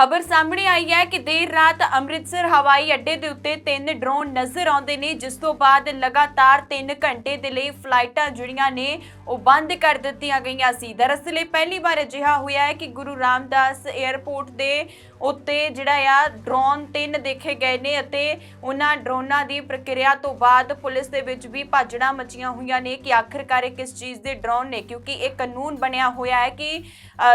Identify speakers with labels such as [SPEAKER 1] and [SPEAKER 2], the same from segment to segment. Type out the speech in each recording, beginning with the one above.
[SPEAKER 1] ਖਬਰ ਸਾਹਮਣੇ ਆਈ ਹੈ ਕਿ ਦੇਰ ਰਾਤ ਅੰਮ੍ਰਿਤਸਰ ਹਵਾਈ ਅੱਡੇ ਦੇ ਉੱਤੇ ਤਿੰਨ ਡਰੋਨ ਨਜ਼ਰ ਆਉਂਦੇ ਨੇ, ਜਿਸ ਤੋਂ ਬਾਅਦ ਲਗਾਤਾਰ 3 ਘੰਟੇ ਦੇ ਲਈ ਫਲਾਈਟਾਂ ਜਿਹੜੀਆਂ ਨੇ, ਉਹ ਬੰਦ ਕਰ ਦਿੱਤੀਆਂ ਗਈਆਂ ਸੀ। ਦਰਅਸਲ ਇਹ ਪਹਿਲੀ ਵਾਰ ਅਜਿਹਾ ਹੋਇਆ ਹੈ ਕਿ ਗੁਰੂ ਰਾਮਦਾਸ 에ਅਰਪੋਰਟ ਦੇ ਉੱਤੇ ਜਿਹੜਾ ਆ, ਡਰੋਨ ਤਿੰਨ ਦੇਖੇ ਗਏ ਨੇ ਅਤੇ ਉਹਨਾਂ ਡਰੋਨਾਂ ਦੀ ਪ੍ਰਕਿਰਿਆ ਤੋਂ ਬਾਅਦ ਪੁਲਿਸ ਦੇ ਵਿੱਚ ਵੀ ਭਾਜੜਾਂ ਮਚੀਆਂ ਹੋਈਆਂ ਨੇ ਕਿ ਆਖਿਰਕਾਰ ਇਹ ਕਿਸ ਚੀਜ਼ ਦੇ ਡਰੋਨ ਨੇ, ਕਿਉਂਕਿ ਇਹ ਕਾਨੂੰਨ ਬਣਿਆ ਹੋਇਆ ਹੈ ਕਿ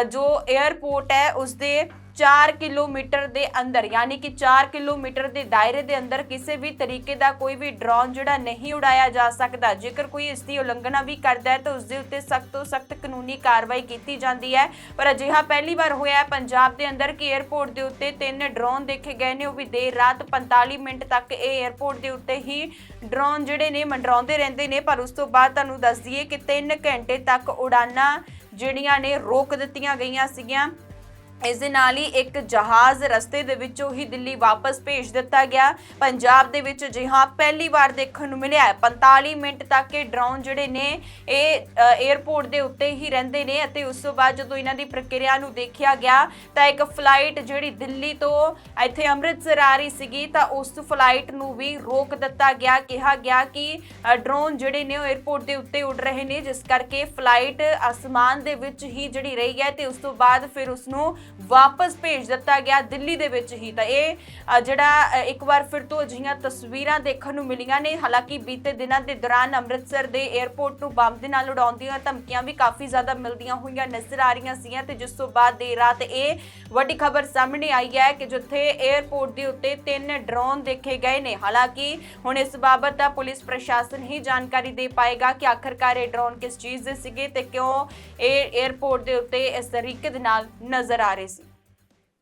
[SPEAKER 1] ਜੋ 에ਅਰਪੋਰਟ ਹੈ ਉਸ ਦੇ 4 ਕਿਲੋਮੀਟਰ ਦੇ ਅੰਦਰ, ਯਾਨੀ ਕਿ 4 ਕਿਲੋਮੀਟਰ ਦੇ ਦਾਇਰੇ ਦੇ ਅੰਦਰ ਕਿਸੇ ਵੀ ਤਰੀਕੇ ਦਾ ਕੋਈ ਵੀ ਡਰੋਨ ਜਿਹੜਾ ਨਹੀਂ ਉਡਾਇਆ ਜਾ ਸਕਦਾ। ਜੇਕਰ ਕੋਈ ਇਸ ਦੀ ਉਲੰਘਣਾ ਵੀ ਕਰਦਾ ਹੈ, ਤਾਂ ਉਸ ਦੇ ਉੱਤੇ ਸਖਤ ਤੋਂ ਸਖਤ ਕਾਨੂੰਨੀ ਕਾਰਵਾਈ ਕੀਤੀ ਜਾਂਦੀ ਹੈ। ਪਰ ਅਜਿਹਾ ਪਹਿਲੀ ਵਾਰ ਹੋਇਆ ਹੈ। ਪੰਜਾਬ ਦੇ ਅੰਦਰ ਕਿ 에ਅਰਪੋਰਟ ਦੇ ਉੱਤੇ ਤਿੰਨ ਡਰੋਨ ਦੇਖੇ ਗਏ ਨੇ। ਉਹ ਵੀ ਦੇਰ ਰਾਤ 45 ਮਿੰਟ ਤੱਕ ਇਹ 에ਅਰਪੋਰਟ ਦੇ ਉੱਤੇ ਹੀ ਡਰੋਨ ਜਿਹੜੇ ਨੇ ਮੰਡਰਾਉਂਦੇ ਰਹਿੰਦੇ ਨੇ। ਪਰ ਉਸ ਤੋਂ ਬਾਅਦ ਤੁਹਾਨੂੰ ਦੱਸ ਦਈਏ ਕਿ 3 ਘੰਟੇ ਤੱਕ ਉਡਾਨਾਂ ਜਿਹੜੀਆਂ ਨੇ ਰੋਕ ਦਿੱਤੀਆਂ ਗਈਆਂ ਸੀਗੀਆਂ। ਇਸ ਦੇ ਨਾਲ ਹੀ ਇੱਕ ਜਹਾਜ਼ ਰਸਤੇ ਦੇ ਵਿੱਚੋਂ ਹੀ ਦਿੱਲੀ ਵਾਪਸ ਭੇਜ ਦਿੱਤਾ ਗਿਆ। ਪੰਜਾਬ ਦੇ ਵਿੱਚ ਅਜਿਹਾ ਪਹਿਲੀ ਵਾਰ ਦੇਖਣ ਨੂੰ ਮਿਲਿਆ ਹੈ। 45 ਮਿੰਟ ਤੱਕ ਇਹ ਡਰੋਨ ਜਿਹੜੇ ਨੇ ਇਹ ਅ, 에ਅਰਪੋਰਟ ਦੇ ਉੱਤੇ ਹੀ ਰਹਿੰਦੇ ਨੇ ਅਤੇ ਉਸ ਤੋਂ ਬਾਅਦ ਜਦੋਂ ਇਹਨਾਂ ਦੀ ਪ੍ਰਕਿਰਿਆ ਨੂੰ ਦੇਖਿਆ ਗਿਆ ਤਾਂ ਇੱਕ ਫਲਾਈਟ ਜਿਹੜੀ ਦਿੱਲੀ ਤੋਂ ਇੱਥੇ ਅੰਮ੍ਰਿਤਸਰ ਆ ਰਹੀ ਸੀਗੀ ਤਾਂ ਉਸ ਫਲਾਈਟ ਨੂੰ ਵੀ ਰੋਕ ਦਿੱਤਾ ਗਿਆ। ਕਿਹਾ ਗਿਆ ਕਿ ਡਰੋਨ ਜਿਹੜੇ ਨੇ ਉਹ 에ਅਰਪੋਰਟ ਦੇ ਉੱਤੇ ਉੱਡ ਰਹੇ ਨੇ ਜਿਸ ਕਰਕੇ ਫਲਾਈਟ ਅਸਮਾਨ ਦੇ ਵਿੱਚ ਹੀ ਜਿਹੜੀ ਰਹੀ ਹੈ ਤੇ ਉਸ ਤੋਂ ਬਾਅਦ ਫਿਰ ਉਸ ਨੂੰ ਵਾਪਸ ਭੇਜ ਦਿੱਤਾ ਗਿਆ ਦਿੱਲੀ ਦੇ ਵਿੱਚ ਹੀ। ਤਾਂ ਇਹ ਜਿਹੜਾ ਇੱਕ ਵਾਰ ਫਿਰ ਤੋਂ ਅਜਿਹੀਆਂ ਤਸਵੀਰਾਂ ਦੇਖਣ ਨੂੰ ਮਿਲੀਆਂ ਨੇ। ਹਾਲਾਂਕਿ ਬੀਤੇ ਦਿਨਾਂ ਦੇ ਦੌਰਾਨ ਅੰਮ੍ਰਿਤਸਰ ਦੇ 에ਅਰਪੋਰਟ ਨੂੰ ਬੰਬ ਦੇ ਨਾਲ ਉਡਾਉਣ ਦੀਆਂ ਧਮਕੀਆਂ ਵੀ ਕਾਫੀ ਜ਼ਿਆਦਾ ਮਿਲਦੀਆਂ ਹੋਈਆਂ ਨਜ਼ਰ ਆ ਰਹੀਆਂ ਸੀਆਂ ਤੇ ਜਿਸ ਤੋਂ ਬਾਅਦ ਦੇਰ ਰਾਤ ਇਹ ਵੱਡੀ ਖਬਰ ਸਾਹਮਣੇ ਆਈ ਹੈ ਕਿ ਜਿੱਥੇ 에ਅਰਪੋਰਟ ਦੇ ਉੱਤੇ ਤਿੰਨ ਡਰੋਨ ਦੇਖੇ ਗਏ ਨੇ। ਹਾਲਾਂਕਿ ਹੁਣ ਇਸ ਬਾਬਤ ਦਾ ਪੁਲਿਸ ਪ੍ਰਸ਼ਾਸਨ ਹੀ ਜਾਣਕਾਰੀ ਦੇ ਪਾਏਗਾ ਕਿ ਆਖਰਕਾਰ ਇਹ ਡਰੋਨ ਕਿਸ ਚੀਜ਼ ਦੇ ਸੀਗੇ ਤੇ ਕਿਉਂ ਇਹ 에ਅਰਪੋਰਟ ਦੇ ਉੱਤੇ ਇਸ ਤਰੀਕੇ ਦੇ ਨਾਲ ਨਜ਼ਰ ਆ ਰਹੇ ਸੀ